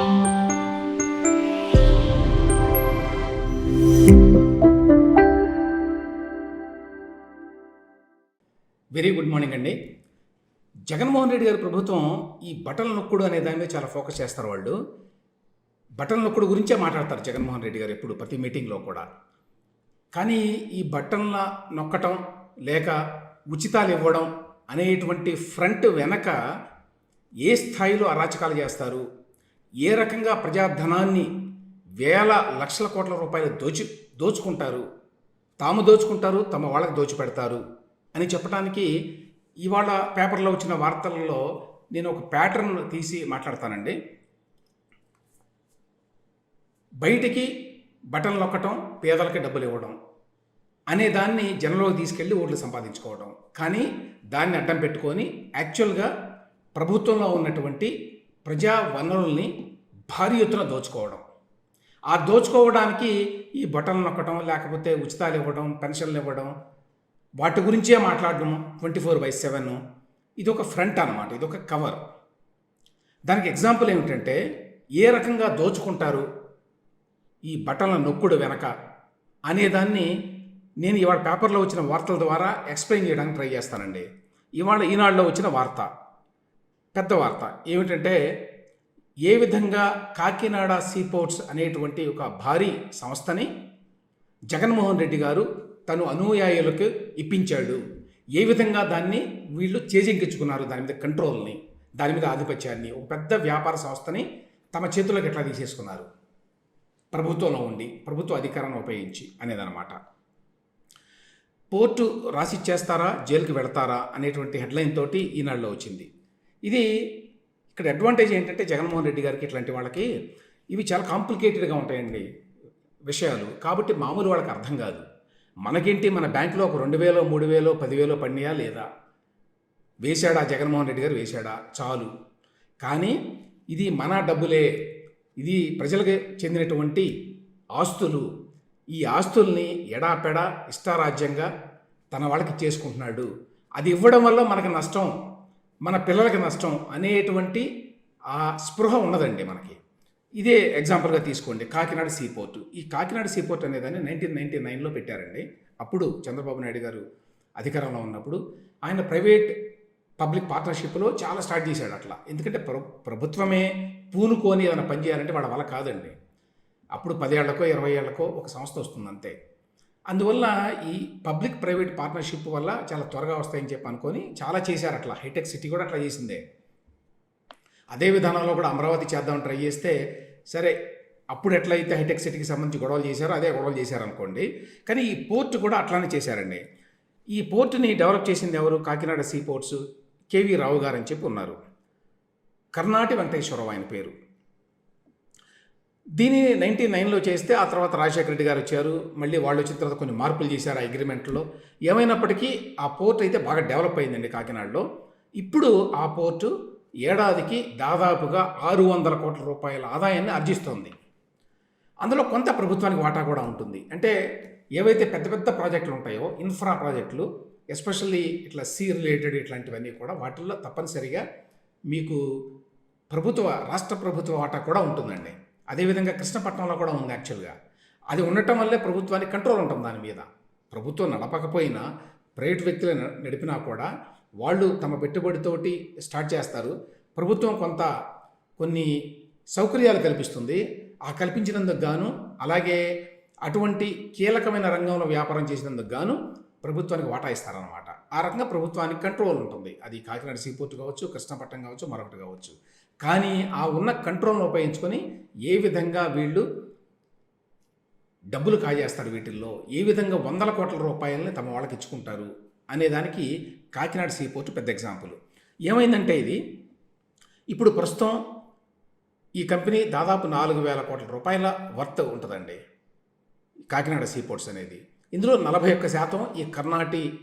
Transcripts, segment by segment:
Very good morning అండి. జగన్మోహన్ రెడ్డి గారి ప్రభుత్వం ఈ బటన్ నొక్కుడు అనే దాని మీద చాలా ఫోకస్ చేస్తారు వాళ్ళు. బటన్ నొక్కుడు గురించే మాట్లాడతారు జగన్మోహన్ రెడ్డి గారు ఎప్పుడు ప్రతి మీటింగ్లో కూడా. కానీ ఈ బటన్ల నొక్కటం లేక ఉచితాలు ఇవ్వడం అనేటువంటి ఫ్రంట్ వెనక ఏ స్థాయిలో అరాచకాలు చేస్తారు? ఏ రకంగా ప్రజాధనాన్ని వేల లక్షల కోట్ల రూపాయలు దోచి దోచుకుంటారు? తాము దోచుకుంటారు తమ వాళ్ళకి దోచిపెడతారు అని చెప్పడానికి ఇవాళ పేపర్లో వచ్చిన వార్తలలో నేను ఒక ప్యాటర్న్ తీసి మాట్లాడతానండి. బయటికి బటన్లు నొక్కటం పేదలకి డబ్బులు ఇవ్వడం అనే దాన్ని జనంలోకి తీసుకెళ్ళి ఓట్లు సంపాదించుకోవడం. కానీ దాన్ని అడ్డం పెట్టుకొని యాక్చువల్గా ప్రభుత్వంలో ఉన్నటువంటి ప్రజా వనరుల్ని భారీ ఎత్తున దోచుకోవడం. ఆ దోచుకోవడానికి ఈ బటన్ నొక్కడం లేకపోతే ఉచితాలు ఇవ్వడం పెన్షన్లు ఇవ్వడం వాటి గురించే మాట్లాడడం ట్వంటీ ఫోర్ బై సెవెన్. ఇది ఒక ఫ్రంట్ అనమాట ఇది ఒక కవర్. దానికి ఎగ్జాంపుల్ ఏమిటంటే ఏ రకంగా దోచుకుంటారు ఈ బటన్ల నొక్కుడు వెనక అనేదాన్ని నేను ఇవాళ పేపర్లో వచ్చిన వార్తల ద్వారా ఎక్స్ప్లెయిన్ చేయడానికి ట్రై చేస్తానండి. ఇవాళ ఈనాడులో వచ్చిన వార్త. పెద్ద వార్త. ఏమిటంటే ఏ విధంగా కాకినాడ సీపోర్ట్స్ అనేటువంటి ఒక భారీ సంస్థని జగన్మోహన్ రెడ్డి గారు తను అనుయాయులకు ఇప్పించాడు. ఏ విధంగా దాన్ని వీళ్ళు చేజింకించుకున్నారు దాని మీద కంట్రోల్ని దాని మీద ఆధిపత్యాన్ని ఒక పెద్ద వ్యాపార సంస్థని తమ చేతుల్లోకి ఎట్లా తీసేసుకున్నారు? ప్రభుత్వంలో ఉండి ప్రభుత్వ అధికారాన్ని ఉపయోగించి అనేదన్నమాట. పోర్టు రాసిచ్చేస్తారా జైలుకి వెళతారా అనేటువంటి హెడ్లైన్ తోటి ఈనాడులో వచ్చింది. ఇది ఇక్కడ అడ్వాంటేజ్ ఏంటంటే జగన్మోహన్ రెడ్డి గారికి ఇట్లాంటి వాళ్ళకి ఇవి చాలా కాంప్లికేటెడ్గా ఉంటాయండి విషయాలు. కాబట్టి మామూలు వాళ్ళకి అర్థం కాదు. మనకేంటి మన బ్యాంకులో ఒక రెండు వేలో మూడు వేలో పదివేలో పడినాయా లేదా? వేశాడా జగన్మోహన్ రెడ్డి గారు? వేశాడా? చాలు. కానీ ఇది మన డబ్బులే. ఇది ప్రజలకు చెందినటువంటి ఆస్తులు. ఈ ఆస్తుల్ని ఎడాపెడా ఇష్టారాజ్యంగా తన వాళ్ళకి చేసుకుంటున్నాడు. అది ఇవ్వడం వల్ల మనకు నష్టం. మన పిల్లలకి నష్టం అనేటువంటి ఆ స్పృహ ఉన్నదండి మనకి. ఇదే ఎగ్జాంపుల్గా తీసుకోండి. కాకినాడ సీపోర్ట్ ఈ కాకినాడ సీపోర్ట్ అనేదాన్ని నైన్టీన్ నైన్టీ నైన్లో పెట్టారండి. అప్పుడు చంద్రబాబు నాయుడు గారు అధికారంలో ఉన్నప్పుడు ఆయన ప్రైవేట్ పబ్లిక్ పార్ట్నర్షిప్లో చాలా స్టార్ట్ చేశాడు అట్లా. ఎందుకంటే ప్ర ప్రభుత్వమే పూనుకొని ఏదైనా పని చేయాలంటే వాళ్ళ వల్ల కాదండి. అప్పుడు పదేళ్ళకో ఇరవై ఏళ్ళకో ఒక సంస్థ వస్తుంది అంతే. అందువల్ల ఈ పబ్లిక్ ప్రైవేట్ పార్ట్నర్షిప్ వల్ల చాలా త్వరగా వస్తాయని చెప్పి అనుకొని చాలా చేశారు అట్లా. హైటెక్ సిటీ కూడా అట్లా చేసిందే. అదే విధానంలో కూడా అమరావతి చేద్దామని ట్రై చేస్తే సరే అప్పుడు ఎట్లయితే హైటెక్ సిటీకి సంబంధించి గొడవలు చేశారో అదే గొడవలు చేశారనుకోండి. కానీ ఈ పోర్ట్ కూడా అట్లానే చేశారండి. ఈ పోర్టుని డెవలప్ చేసింది ఎవరు? Kakinada sea ports K V Rao అని చెప్పి ఉన్నారు. కర్ణాటి వెంకటేశ్వరరావు ఆయన పేరు. దీన్ని నైన్టీ నైన్లో చేస్తే ఆ తర్వాత రాజశేఖర రెడ్డి గారు వచ్చారు. మళ్ళీ వాళ్ళు వచ్చిన తర్వాత కొన్ని మార్పులు చేశారు ఆ అగ్రిమెంట్లో. ఏమైనప్పటికీ ఆ పోర్ట్ అయితే బాగా డెవలప్ అయిందండి కాకినాడలో. ఇప్పుడు ఆ పోర్టు ఏడాదికి దాదాపుగా ఆరు వందల కోట్ల రూపాయల ఆదాయాన్ని ఆర్జిస్తోంది. అందులో కొంత ప్రభుత్వానికి వాటా కూడా ఉంటుంది. అంటే ఏవైతే పెద్ద పెద్ద ప్రాజెక్టులు ఉంటాయో ఇన్ఫ్రా ప్రాజెక్టులు ఎస్పెషల్లీ ఇట్లా సీ రిలేటెడ్ ఇట్లాంటివన్నీ కూడా వాటిల్లో తప్పనిసరిగా మీకు ప్రభుత్వ రాష్ట్ర ప్రభుత్వ వాటా కూడా ఉంటుందండి. అదేవిధంగా కృష్ణపట్నంలో కూడా ఉంది యాక్చువల్గా. అది ఉండటం వల్లే ప్రభుత్వానికి కంట్రోల్ ఉంటుంది దాని మీద. ప్రభుత్వం నడపకపోయినా ప్రైవేట్ వ్యక్తులు న- నడిపినా కూడా వాళ్ళు తమ పెట్టుబడితోటి స్టార్ట్ చేస్తారు. ప్రభుత్వం కొంత కొన్ని సౌకర్యాలు కల్పిస్తుంది. ఆ కల్పించినందుకు గాను అలాగే అటువంటి కీలకమైన రంగంలో వ్యాపారం చేసినందుకు గాను ప్రభుత్వానికి వాటా ఇస్తారనమాట ఆ రకంగా ప్రభుత్వానికి కంట్రోల్ ఉంటుంది. అది కాకినాడ సీపోర్ట్ కావచ్చు కృష్ణపట్నం కావచ్చు మరొకటి కావచ్చు. కానీ ఆ ఉన్న కంట్రోల్ను ఉపయోగించుకొని ఏ విధంగా వీళ్ళు డబ్బులు కాజేస్తారు వీటిల్లో? ఏ విధంగా వందల కోట్ల రూపాయలని తమ వాళ్ళకి ఇచ్చుకుంటారు? అనేదానికి కాకినాడ సీపోర్ట్ పెద్ద ఎగ్జాంపుల్. ఏమైందంటే ఇది ఇప్పుడు ప్రస్తుతం ఈ కంపెనీ దాదాపు నాలుగు వేల కోట్ల రూపాయల వర్త్ ఉంటుందండి కాకినాడ సీపోర్ట్స్ అనేది. ఇందులో నలభై ఒక్క శాతం ఈ కర్ణాటి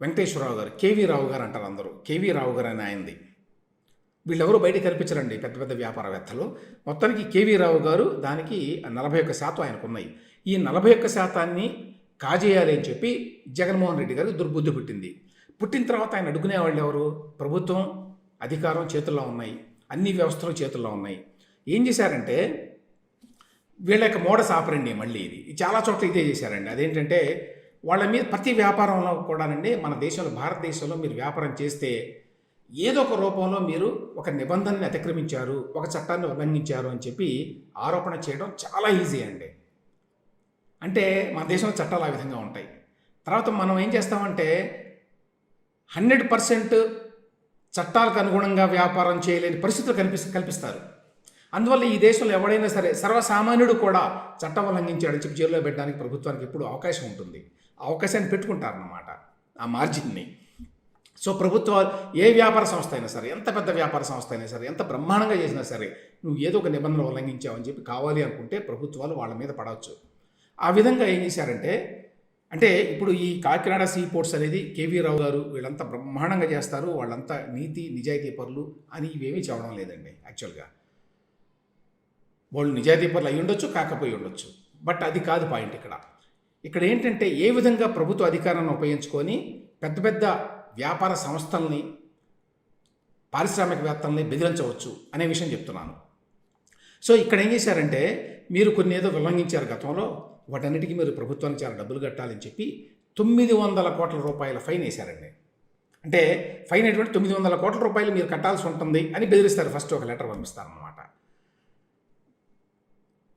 వెంకటేశ్వరరావు గారు కేవీ రావు గారు అంటారు అందరూ. కేవీ రావు గారు అని ఆయనది. వీళ్ళెవరూ బయట కనిపించరండి పెద్ద పెద్ద వ్యాపారవేత్తలు. మొత్తానికి కేవీ రావు గారు దానికి నలభై ఒక్క శాతం ఆయనకు ఉన్నాయి ఈ నలభై ఒక్క శాతాన్ని కాజేయాలి అని చెప్పి జగన్మోహన్ రెడ్డి గారికి దుర్బుద్ధి పుట్టింది. పుట్టిన తర్వాత ఆయన అడుగునే వాళ్ళు ఎవరు? ప్రభుత్వం అధికారం చేతుల్లో ఉన్నాయి. అన్ని వ్యవస్థలు చేతుల్లో ఉన్నాయి. ఏం చేశారంటే వీళ్ళ యొక్క మోడస్ ఆపరండి మళ్ళీ ఇది. చాలా చోట్ల ఇదే చేశారండి. అదేంటంటే వాళ్ళ మీద ప్రతి వ్యాపారంలో కూడానండి మన దేశంలో భారతదేశంలో మీరు వ్యాపారం చేస్తే ఏదో ఒక రూపంలో మీరు ఒక నిబంధనని అతిక్రమించారు ఒక చట్టాన్ని ఉల్లంఘించారు అని చెప్పి ఆరోపణ చేయడం చాలా ఈజీ అండి. అంటే మన దేశంలో చట్టాలు ఆ విధంగా ఉంటాయి. తర్వాత మనం ఏం చేస్తామంటే హండ్రెడ్ పర్సెంట్ చట్టాలకు అనుగుణంగా వ్యాపారం చేయలేని పరిస్థితులు కల్పిస్ కల్పిస్తారు. అందువల్ల ఈ దేశంలో ఎవడైనా సరే సర్వసామాన్యుడు కూడా చట్టం ఉల్లంఘించాడని చెప్పి జైల్లో పెట్టడానికి ప్రభుత్వానికి ఎప్పుడు అవకాశం ఉంటుంది. ఆ అవకాశాన్ని పెట్టుకుంటారన్నమాట. ఆ మార్జిన్ని. సో ప్రభుత్వాలు ఏ వ్యాపార సంస్థ అయినా సరే ఎంత పెద్ద వ్యాపార సంస్థ అయినా సరే ఎంత బ్రహ్మాండంగా చేసినా సరే నువ్వు ఏదో ఒక నిబంధనలు ఉల్లంఘించావని చెప్పి కావాలి అనుకుంటే ప్రభుత్వాలు వాళ్ళ మీద పడవచ్చు. ఆ విధంగా ఏం చేశారంటే అంటే ఇప్పుడు ఈ కాకినాడ సీ పోర్ట్స్ అనేది కేవీ రావు గారు వీళ్ళంతా బ్రహ్మాండంగా చేస్తారు వాళ్ళంతా నీతి నిజాయితీ పరులు అని ఇవేమీ చెప్పడం లేదండి యాక్చువల్గా. వాళ్ళు నిజాయితీ పరులు అయి ఉండొచ్చు కాకపోయి ఉండొచ్చు. బట్ అది కాదు పాయింట్ ఇక్కడ. ఇక్కడ ఏంటంటే ఏ విధంగా ప్రభుత్వ అధికారాన్ని ఉపయోగించుకొని పెద్ద పెద్ద వ్యాపార సంస్థల్ని పారిశ్రామికవేత్తల్ని బెదిరించవచ్చు అనే విషయం చెప్తున్నాను. సో ఇక్కడ ఏం చేశారంటే మీరు కొన్ని ఏదో ఉల్లంఘించారు గతంలో వాటన్నిటికీ మీరు ప్రభుత్వానికి చాలా డబ్బులు కట్టాలని చెప్పి తొమ్మిది వందల కోట్ల రూపాయల ఫైన్ వేశారండి. అంటే ఫైన్ ఎటువంటి తొమ్మిది వందల కోట్ల రూపాయలు మీరు కట్టాల్సి ఉంటుంది అని బెదిరిస్తారు. ఫస్ట్ ఒక లెటర్ పంపిస్తారన్నమాట.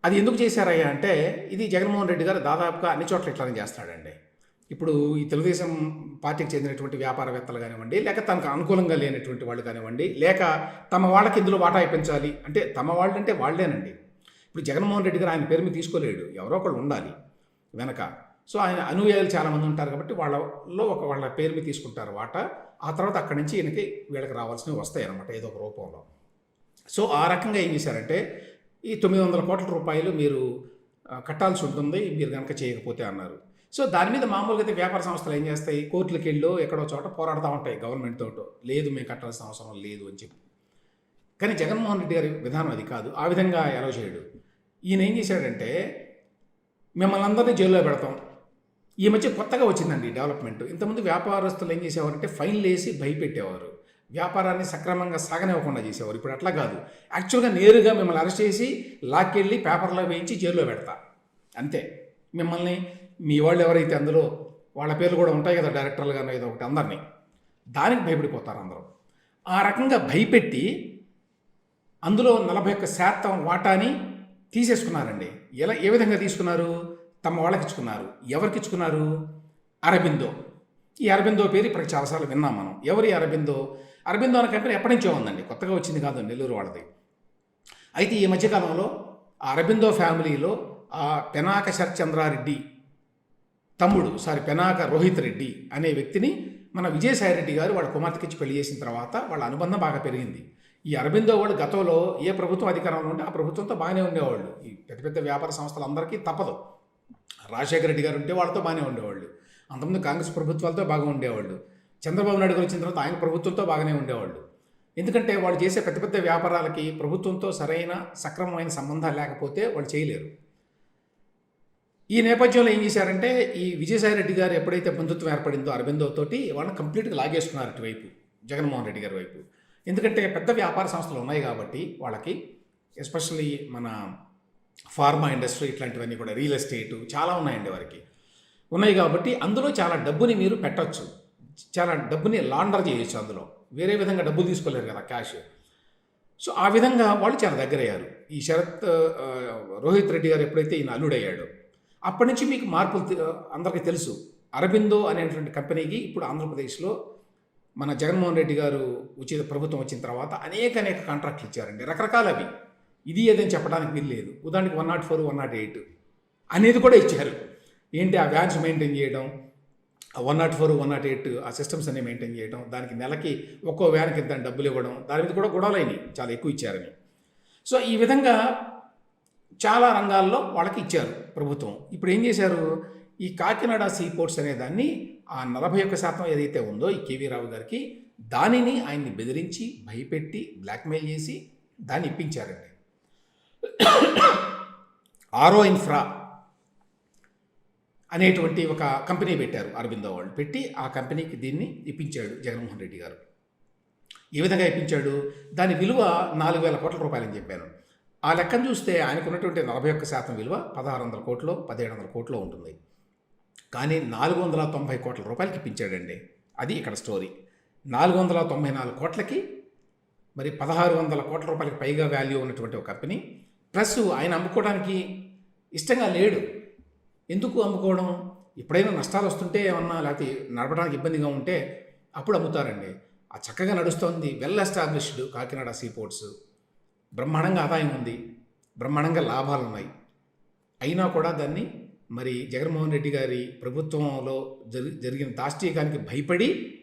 అది ఎందుకు చేశారయ్యా అంటే ఇది జగన్మోహన్ రెడ్డి గారు దాదాపుగా అన్ని చోట్ల ఇట్లానే చేస్తాడండి. ఇప్పుడు ఈ తెలుగుదేశం పార్టీకి చెందినటువంటి వ్యాపారవేత్తలు కానివ్వండి లేక తనకు అనుకూలంగా లేనటువంటి వాళ్ళు కానివ్వండి లేక తమ వాళ్ళకి ఇందులో వాటా ఇప్పించాలి అంటే తమ వాళ్ళు అంటే వాళ్ళేనండి. ఇప్పుడు జగన్మోహన్ రెడ్డి గారు ఆయన పేరు మీద తీసుకోలేడు ఎవరో ఒకళ్ళు ఉండాలి వెనక. సో ఆయన అనుయాయులు చాలామంది ఉంటారు కాబట్టి వాళ్ళలో ఒక వాళ్ళ పేరు మీద తీసుకుంటారు వాటా ఆ తర్వాత అక్కడి నుంచి ఈయనకి వీళ్ళకి రావాల్సినవి వస్తాయి అనమాట ఏదో ఒక రూపంలో. సో ఆ రకంగా ఏం చేశారంటే ఈ తొమ్మిది వందల కోట్ల రూపాయలు మీరు కట్టాల్సి ఉంటుంది మీరు కనుక చేయకపోతే అన్నారు. సో దాని మీద మామూలుగా అయితే వ్యాపార సంస్థలు ఏం చేస్తాయి? కోర్టులకు వెళ్ళో ఎక్కడో చోట పోరాడుతూ ఉంటాయి గవర్నమెంట్ తోటో. లేదు మేము కట్టాల్సిన అవసరం లేదు అని చెప్పి. కానీ జగన్మోహన్ రెడ్డి గారి విధానం అది కాదు. ఆ విధంగా ఎలా చేయడు. ఈయన ఏం చేశాడంటే మిమ్మల్ని అందరినీ జైల్లో పెడతాం. ఈ మధ్య కొత్తగా వచ్చిందండి డెవలప్మెంట్ ఇంతకుముందు వ్యాపారస్తులు ఏం చేసేవారంటే ఫైన్లు వేసి భయపెట్టేవారు. వ్యాపారాన్ని సక్రమంగా సాగనివ్వకుండా చేసేవారు. ఇప్పుడు అట్లా కాదు. యాక్చువల్గా నేరుగా మిమ్మల్ని అరెస్ట్ చేసి లాక్కెళ్ళి పేపర్లో వేయించి జైల్లో పెడతా. అంతే. మిమ్మల్ని మీ వాళ్ళు ఎవరైతే అందులో వాళ్ళ పేర్లు కూడా ఉంటాయి కదా డైరెక్టర్లు కానీ ఏదో ఒకటి అందరినీ దానికి భయపడిపోతారు అందరూ. ఆ రకంగా భయపెట్టి అందులో నలభై ఒక్క శాతం వాటాని తీసేసుకున్నారండి. ఎలా ఏ విధంగా తీసుకున్నారు? తమ వాళ్ళకి ఇచ్చుకున్నారు. ఎవరికి ఇచ్చుకున్నారు? అరబిందో. ఈ అరబిందో పేరు ఇప్పటికి చాలాసార్లు విన్నాం మనం. ఎవరి అరబిందో? అరబిందో అనే కంపెనీ ఎప్పటి నుంచో ఉందండి. కొత్తగా వచ్చింది కాదు నెల్లూరు వాళ్ళది. అయితే ఈ మధ్యకాలంలో ఆ అరబిందో ఫ్యామిలీలో ఆ పెనాక శరచంద్రారెడ్డి తమ్ముడు సారీ పెనాక రోహిత్ రెడ్డి అనే వ్యక్తిని మన విజయసాయి రెడ్డి గారు వాళ్ళ కుమార్తెకి ఇచ్చి పెళ్ళి చేసిన తర్వాత వాళ్ళ అనుబంధం బాగా పెరిగింది. ఈ అరబిందో వాళ్ళు గతంలో ఏ ప్రభుత్వం అధికారంలో ఉంటే ఆ ప్రభుత్వంతో బాగానే ఉండేవాళ్ళు. ఈ పెద్ద పెద్ద వ్యాపార సంస్థలందరికీ తప్పదు. రాజశేఖర రెడ్డి గారు ఉంటే వాళ్ళతో బాగానే ఉండేవాళ్ళు. అంతకుముందు కాంగ్రెస్ ప్రభుత్వాలతో బాగా ఉండేవాళ్ళు. చంద్రబాబు నాయుడు గారు వచ్చిన తర్వాత ఆయన ప్రభుత్వంతో బాగానే ఉండేవాళ్ళు. ఎందుకంటే వాళ్ళు చేసే పెద్ద పెద్ద వ్యాపారాలకి ప్రభుత్వంతో సరైన సక్రమమైన సంబంధాలు లేకపోతే వాళ్ళు చేయలేరు. ఈ నేపథ్యంలో ఏం చేశారంటే ఈ విజయసాయి రెడ్డి గారు ఎప్పుడైతే బంధుత్వం ఏర్పడిందో అరవిందో తోటి వాళ్ళని కంప్లీట్గా లాగేసుకున్నారు అటువైపు జగన్మోహన్ రెడ్డి గారి వైపు. ఎందుకంటే పెద్ద వ్యాపార సంస్థలు ఉన్నాయి కాబట్టి వాళ్ళకి ఎస్పెషల్లీ మన ఫార్మా ఇండస్ట్రీ ఇట్లాంటివన్నీ కూడా రియల్ ఎస్టేట్ చాలా ఉన్నాయండి వారికి. ఉన్నాయి కాబట్టి అందులో చాలా డబ్బుని మీరు పెట్టొచ్చు. చాలా డబ్బుని లాండర్ చేయొచ్చు అందులో. వేరే విధంగా డబ్బులు తీసుకోలేరు కదా క్యాష్ సో ఆ విధంగా వాళ్ళు చాలా దగ్గరయ్యారు. ఈ శరత్ రోహిత్ రెడ్డి గారు ఎప్పుడైతే ఈయన అల్లుడయ్యాడో అప్పటి నుంచి మీకు మార్పులు అందరికీ తెలుసు. అరబిందో అనేటువంటి కంపెనీకి ఇప్పుడు ఆంధ్రప్రదేశ్లో మన జగన్మోహన్ రెడ్డి గారు ఉచిత ప్రభుత్వం వచ్చిన తర్వాత అనేక అనేక కాంట్రాక్ట్లు ఇచ్చారండి. రకరకాలవి ఇది ఏదని చెప్పడానికి వీలు లేదు. ఉదాహరణకి one nought four one nought eight అనేది కూడా ఇచ్చారు. ఏంటి? ఆ వ్యాన్స్ మెయింటైన్ చేయడం one nought four one nought eight ఆ సిస్టమ్స్ అన్ని మెయింటైన్ చేయడం దానికి నెలకి ఒక్కో వ్యాన్కి ఇంత డబ్బులు ఇవ్వడం దాని మీద కూడా గొడవలైనవి చాలా ఎక్కువ ఇచ్చారని. సో ఈ విధంగా చాలా రంగాల్లో వాళ్ళకి ఇచ్చారు. ప్రభుత్వం. ఇప్పుడు ఏం చేశారు? ఈ కాకినాడ సీ పోర్ట్స్ అనే దాన్ని ఆ నలభై ఒక్క శాతం ఏదైతే ఉందో ఈ కేవీ రావు గారికి దానిని ఆయన్ని బెదిరించి భయపెట్టి బ్లాక్మెయిల్ చేసి దాన్ని ఇప్పించారండి. ఆరో ఇన్ఫ్రా అనేటువంటి ఒక కంపెనీ పెట్టారు అరవిందో వాళ్ళు. పెట్టి ఆ కంపెనీకి దీన్ని ఇప్పించాడు జగన్మోహన్ రెడ్డి గారు. ఏ విధంగా ఇప్పించాడు? దాని విలువ నాలుగు వేల కోట్ల రూపాయలని చెప్పాను. ఆ లెక్కను చూస్తే ఆయనకు ఉన్నటువంటి నలభై ఒక్క శాతం విలువ పదహారు వందల కోట్లు పదిహేడు వందల కోట్లు ఉంటుంది. కానీ నాలుగు వందల తొంభై కోట్ల రూపాయలకి ఇప్పించాడండి. అది ఇక్కడ స్టోరీ. నాలుగు వందల తొంభై నాలుగు కోట్లకి మరి పదహారు వందల కోట్ల రూపాయలకి పైగా వాల్యూ ఉన్నటువంటి ఒక కంపెనీ. ప్లస్ ఆయన అమ్ముకోవడానికి ఇష్టంగా లేడు. ఎందుకు అమ్ముకోవడం? ఎప్పుడైనా నష్టాలు వస్తుంటే ఏమన్నా లేకపోతే నడపడానికి ఇబ్బందిగా ఉంటే అప్పుడు అమ్ముతారండి. ఆ చక్కగా నడుస్తోంది. Well established Kakinada sea ports. బ్రహ్మాండంగా ఆదాయం ఉంది బ్రహ్మాండంగా లాభాలు ఉన్నాయి అయినా కూడా దాన్ని మరి జగన్మోహన్ రెడ్డి గారి ప్రభుత్వంలో జరి జరిగిన దాష్టీకానికి భయపడి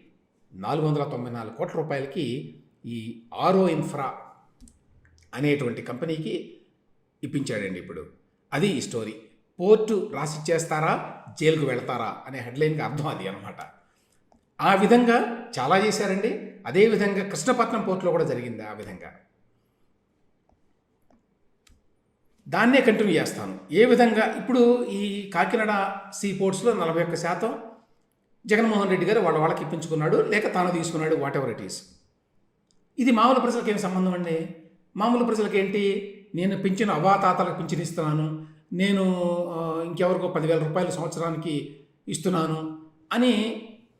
నాలుగు వందల తొంభై నాలుగు కోట్ల రూపాయలకి ఈ ఆరో ఇన్ఫ్రా అనేటువంటి కంపెనీకి ఇప్పించాడండి ఇప్పుడు. అది ఈ స్టోరీ. పోర్టు రాసిచ్చేస్తారా జైలుకు వెళతారా అనే హెడ్లైన్కి అర్థం అది అనమాట ఆ విధంగా చాలా చేశారండి. అదేవిధంగా కృష్ణపట్నం పోర్టులో కూడా జరిగింది ఆ విధంగా. దాన్నే కంటిన్యూ చేస్తాను. ఏ విధంగా? ఇప్పుడు ఈ కాకినాడ సీ పోర్ట్స్లో నలభై ఒక్క శాతం జగన్మోహన్ రెడ్డి గారు వాళ్ళ వాళ్ళకి ఇప్పించుకున్నాడు లేక తాను తీసుకున్నాడు వాట్ ఎవర్ ఇట్ ఈస్ ఇది మామూలు ప్రజలకు ఏం సంబంధం అండి? మామూలు ప్రజలకు ఏంటి? నేను పింఛను అవాతాతలకు పింఛను ఇస్తున్నాను నేను ఇంకెవరికో పదివేల రూపాయలు సంవత్సరానికి ఇస్తున్నాను అని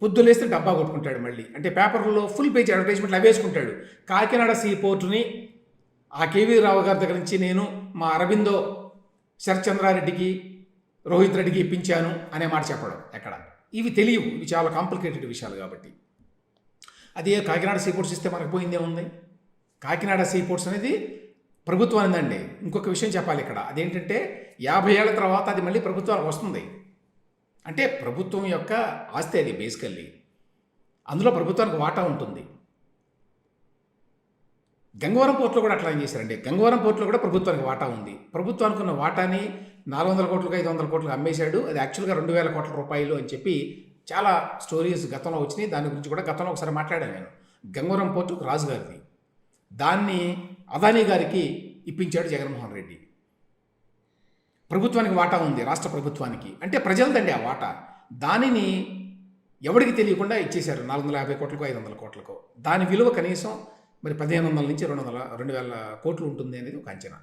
పొద్దులేస్తే డబ్బా కొట్టుకుంటాడు మళ్ళీ. అంటే పేపర్లో ఫుల్ పేజ్ అడ్వర్టైజ్మెంట్లు అవేసుకుంటాడు కాకినాడ సీ పోర్టుని ఆ కేవీ రావు గారి దగ్గర నుంచి నేను మా అరవిందో శరత్చంద్రారెడ్డికి రోహిత్ రెడ్డికి ఇప్పించాను అనే మాట చెప్పడం ఎక్కడ? ఇవి తెలియవు. ఇవి చాలా కాంప్లికేటెడ్ విషయాలు కాబట్టి. అదే కాకినాడ సీ పోర్ట్స్ ఇస్తే మనకు పోయిందే ఉంది కాకినాడ సీ పోర్ట్స్ అనేది ప్రభుత్వానిదండి ఇంకొక విషయం చెప్పాలి ఇక్కడ. అదేంటంటే యాభై ఏళ్ళ తర్వాత అది మళ్ళీ ప్రభుత్వానికి వస్తుంది. అంటే ప్రభుత్వం యొక్క ఆస్తి అది బేసికల్లీ. అందులో ప్రభుత్వానికి వాటా ఉంటుంది. గంగవరం పోర్టులో కూడా అట్లా చేశారండి? గంగవరం పోర్టులో కూడా ప్రభుత్వానికి వాటా ఉంది. ప్రభుత్వానికి ఉన్న వాటాని నాలుగు వందల కోట్లకు ఐదు వందల కోట్లకు అమ్మేశాడు. అది యాక్చువల్గా రెండు వేల కోట్ల రూపాయలు అని చెప్పి చాలా స్టోరీస్ గతంలో వచ్చినాయి. దాని గురించి కూడా గతంలో ఒకసారి మాట్లాడాను నేను. గంగవరం పోర్టు రాజుగారిది. దాన్ని అదానీ గారికి ఇప్పించాడు జగన్మోహన్ రెడ్డి. ప్రభుత్వానికి వాటా ఉంది రాష్ట్ర ప్రభుత్వానికి. అంటే ప్రజలదండి ఆ వాటా. దానిని ఎవరికి తెలియకుండా ఇచ్చేశారు? నాలుగు వందల యాభై కోట్లకు ఐదు వందల కోట్లకు. దాని విలువ కనీసం మరి పదిహేను వందల నుంచి రెండు వందల రెండు వేల కోట్లు ఉంటుంది అనేది ఒక అంచనా.